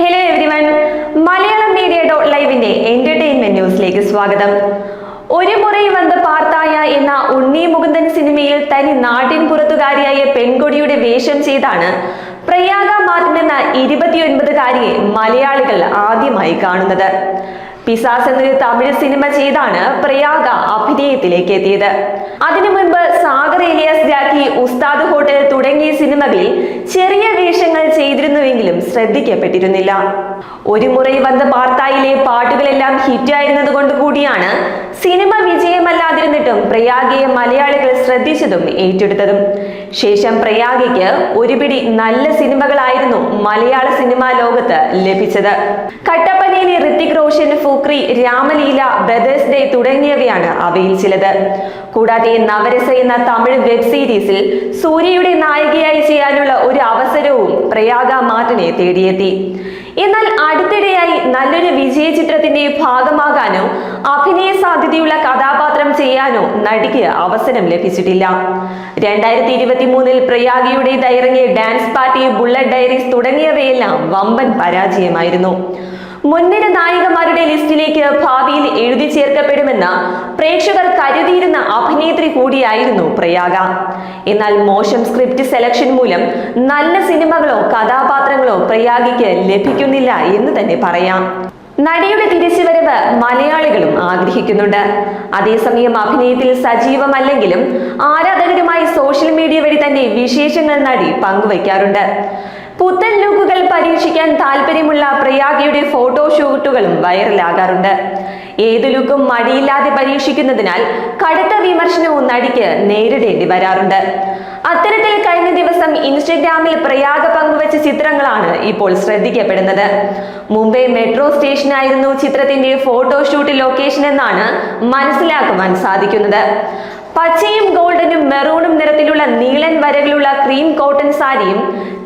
Hello everyone Malayalam media dot ലൈവിന്റെ entertainment ന്യൂസിലേക്ക് സ്വാഗതം. ഒരു മുറി വന്ന് പാർത്തായ എന്ന ഉണ്ണി മുകുന്ദൻ സിനിമയിൽ തനി നാട്ടിൻ പുറത്തുകാരിയായ പെൺകൊടിയുടെ വേഷം ചെയ്താണ് പ്രയാഗ മാത്രം എന്ന ഇരുപത്തിയൊൻപതുകാരിയെ മലയാളികൾ ആദ്യമായി കാണുന്നത്. പിസാസ് എന്നൊരു തമിഴ് സിനിമ ചെയ്താണ് പ്രയാഗ അഭിനയത്തിലേക്ക് എത്തിയത്. അതിനു മുൻപ് സാഗർ ഏലിയാസ് ജാക്കി ഉസ്താദ് ഹോട്ടൽ തുടങ്ങിയ സിനിമകളിൽ ചെറിയ വേഷങ്ങൾ ചെയ്തിരുന്നുവെങ്കിലും ശ്രദ്ധിക്കപ്പെട്ടിരുന്നില്ല. ഒരു മുറയിൽ വന്ന വാർത്തയിലെ പാട്ടുകളെല്ലാം ഹിറ്റായിരുന്നത് കൊണ്ട് കൂടിയാണ് സിനിമ വിജയമല്ലാതിരുന്നിട്ടും പ്രയാഗയെ മലയാളികൾ ശ്രദ്ധിച്ചതും ഏറ്റെടുത്തതും. ശേഷം പ്രയാഗയ്ക്ക് ഒരുപിടി നല്ല സിനിമകളായിരുന്നു മലയാള സിനിമാ ലോകത്ത് ലഭിച്ചത്. കട്ടപ്പനയിലെ ഋത്തിക് റോഷൻ ഫുക്രി രാമലീല ബ്രദേഴ്സ് ഡേ തുടങ്ങിയവയാണ് അവയിൽ ചിലത്. കൂടാതെ നവരസ എന്ന തമിഴ് വെബ് സീരീസിൽ സൂര്യയുടെ നായികയായി ചെയ്യാനുള്ള ഒരു അവസരവും പ്രയാഗ മാറ്റിനെ തേടിയെത്തി. എന്നാൽ അടുത്തിടെയായി നല്ലൊരു വിജയ ചിത്രത്തിന്റെ ഭാഗമാകാനോ അഭിനയ സാധ്യതയുള്ള കഥാപാത്രം ചെയ്യാനോ നടിക്ക് അവസരം ലഭിച്ചിട്ടില്ല. രണ്ടായിരത്തി ഇരുപത്തി മൂന്നിൽ പ്രയാഗിയുടെ ഇറങ്ങിയ ഡാൻസ് പാർട്ടി ബുള്ളറ്റ് ഡയറീസ് തുടങ്ങിയവയെല്ലാം വമ്പൻ പരാജയമായിരുന്നു. മുൻനിര നായികമാരുടെ ലിസ്റ്റിലേക്ക് ഭാവിയിൽ എഴുതി ചേർക്കപ്പെടുമെന്ന് പ്രേക്ഷകർ കരുതിയിരുന്ന അഭിനേത്രി കൂടിയായിരുന്നു പ്രയാഗ. എന്നാൽ മോശം സ്ക്രിപ്റ്റ് സെലക്ഷൻ മൂലം നല്ല സിനിമകളോ കഥാപാത്രങ്ങളോ പ്രയാഗയ്ക്ക് ലഭിക്കുന്നില്ല എന്ന് തന്നെ പറയാം. നടിയുടെ തിരിച്ചുവരവ് മലയാളികളും ആഗ്രഹിക്കുന്നുണ്ട്. അതേസമയം അഭിനയത്തിൽ സജീവമല്ലെങ്കിലും ആരാധകരുമായി സോഷ്യൽ മീഡിയ വഴി തന്നെ വിശേഷങ്ങൾ നടി പങ്കുവയ്ക്കാറുണ്ട്. പുത്തൻ ലുക്കുകൾ പരീക്ഷിക്കാൻ താല്പര്യമുള്ള പ്രയാഗയുടെ ഫോട്ടോഷൂട്ടുകളും വൈറലാകാറുണ്ട്. ഏതു ലുക്കും മടിയില്ലാതെ പരീക്ഷിക്കുന്നതിനാൽ കടുത്ത വിമർശനവും നടിക്ക് നേരിടേണ്ടി വരാറുണ്ട്. അത്തരത്തിൽ കഴിഞ്ഞ ദിവസം ഇൻസ്റ്റഗ്രാമിൽ പ്രയാഗ പങ്കുവച്ച ചിത്രങ്ങളാണ് ഇപ്പോൾ ശ്രദ്ധിക്കപ്പെടുന്നത്. മുംബൈ മെട്രോ സ്റ്റേഷനായിരുന്നു ചിത്രത്തിന്റെ ഫോട്ടോഷൂട്ട് ലൊക്കേഷൻ എന്നാണ് മനസ്സിലാക്കുവാൻ സാധിക്കുന്നത്. പച്ചയും ഗോൾഡനും മെറൂണും നിറത്തിലുള്ള നീളൻ വരകളുള്ള ക്രീം കോട്ടൺ സാരിയും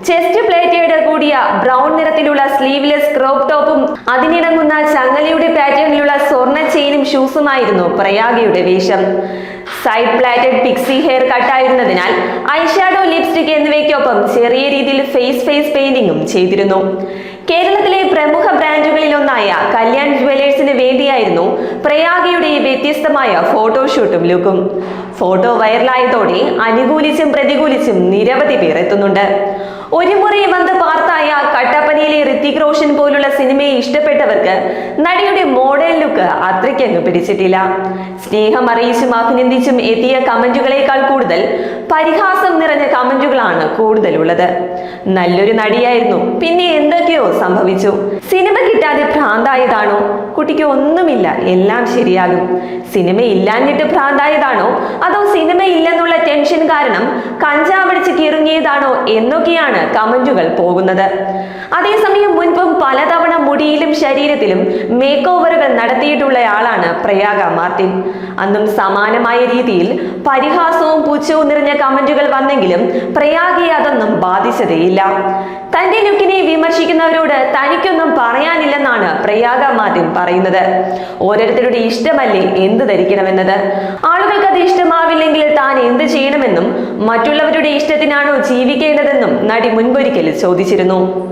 ചെസ്റ്റ് പ്ലേറ്റയുടെ കൂടിയ ബ്രൗൺ നിറത്തിലുള്ള സ്ലീവ്ലെസ് ക്രോപ്പ് ടോപ്പും അതിനിണങ്ങുന്ന ചങ്ങലയുടെ പാറ്റേണിലുള്ള സ്വർണ ചെയിനും ഷൂസുമായിരുന്നു പ്രയാഗയുടെ വേഷം. സൈഡ് പ്ലാറ്റഡ് പിക്സി ഹെയർ കട്ടായിരുന്നതിനാൽ ഐഷാഡോ ലിപ്സ്റ്റിക് എന്നിവയ്ക്കൊപ്പം ചെറിയ രീതിയിൽ ഫേസ് ഫേസ് പെയിന്റിങ്ങും ചെയ്തിരുന്നു. കേരളത്തിലെ പ്രമുഖ ബ്രാൻഡുകളിൽ ഒന്നായ കല്യാൺ ജുവലേഴ്സിന് വേണ്ടിയായിരുന്നു പ്രയാഗയുടെ വ്യത്യസ്തമായ ഫോട്ടോഷൂട്ടും ലുക്കും. ഫോട്ടോ വൈറലായതോടെ അനുകൂലിച്ചും പ്രതികൂലിച്ചും നിരവധി പേർ എത്തുന്നുണ്ട്. ഒരു മുറി വന്ന് പാർത്തായ കട്ടപ്പനയിലെ ഋത്തിക് റോഷൻ പോലുള്ള സിനിമയെ ഇഷ്ടപ്പെട്ടവർക്ക് നടിയുടെ മോഡൽ ലുക്ക് അത്രയ്ക്കങ്ങ് പിടിച്ചിട്ടില്ല. സ്നേഹം അറിയിച്ചും അഭിനന്ദിച്ചും എത്തിയ കമന്റുകളേക്കാൾ കൂടുതൽ പരിഹാസം നിറഞ്ഞ കമന്റുകളാണ് കൂടുതലുള്ളത്. നല്ലൊരു നടിയായിരുന്നു. പിന്നെ എന്തൊക്കെയോ സംഭവിച്ചു. സിനിമ കിട്ടാതെ ഭ്രാന്തായതാണോ? കുട്ടിക്ക് ഒന്നുമില്ല. എല്ലാം ശരിയാകും. സിനിമ ഇല്ലാഞ്ഞിട്ട് ഭ്രാന്തായതാണോ? അതോ സിനിമ ഇല്ലെന്നുള്ള ടെൻഷൻ കാരണം കഞ്ചാവടിച്ച് കിറുങ്ങിയതാണോ എന്നൊക്കെയാണ് കമന്റുകൾ പോകുന്നത്. അതേസമയം മുൻപും പലതവണ മുടിയിലും ശരീരത്തിലും മേക്ക് ഓവറുകൾ നടത്തിയിട്ടുള്ളയാളാണ് പ്രയാഗ മാർട്ടിൻ. അന്നും സമാനമായ രീതിയിൽ പരിഹാസവും പുച്ഛവും നിറഞ്ഞ കമന്റുകൾ വന്നെങ്കിലും പ്രയാഗയെ അതൊന്നും ബാധിച്ചതേയില്ല. തന്റെ ലുക്കിനെ വിമർശിക്കുന്നവരോട് തനിക്കൊന്നും പറയാനില്ലെന്നാണ് പ്രയാഗ മാർട്ടിൻ പറയുന്നത്. ഓരോരുത്തരുടെ ഇഷ്ടമല്ലേ എന്ത് ധരിക്കണമെന്നത്? ആളുകൾക്ക് അത് ഇഷ്ടമാവില്ലെങ്കിൽ താൻ എന്ത് ചെയ്യണമെന്നും മറ്റുള്ളവരുടെ ഇഷ്ടത്തിനാണോ ജീവിക്കേണ്ടതെന്നും നടി മുൻപൊരിക്കൽ ചോദിച്ചിരുന്നു.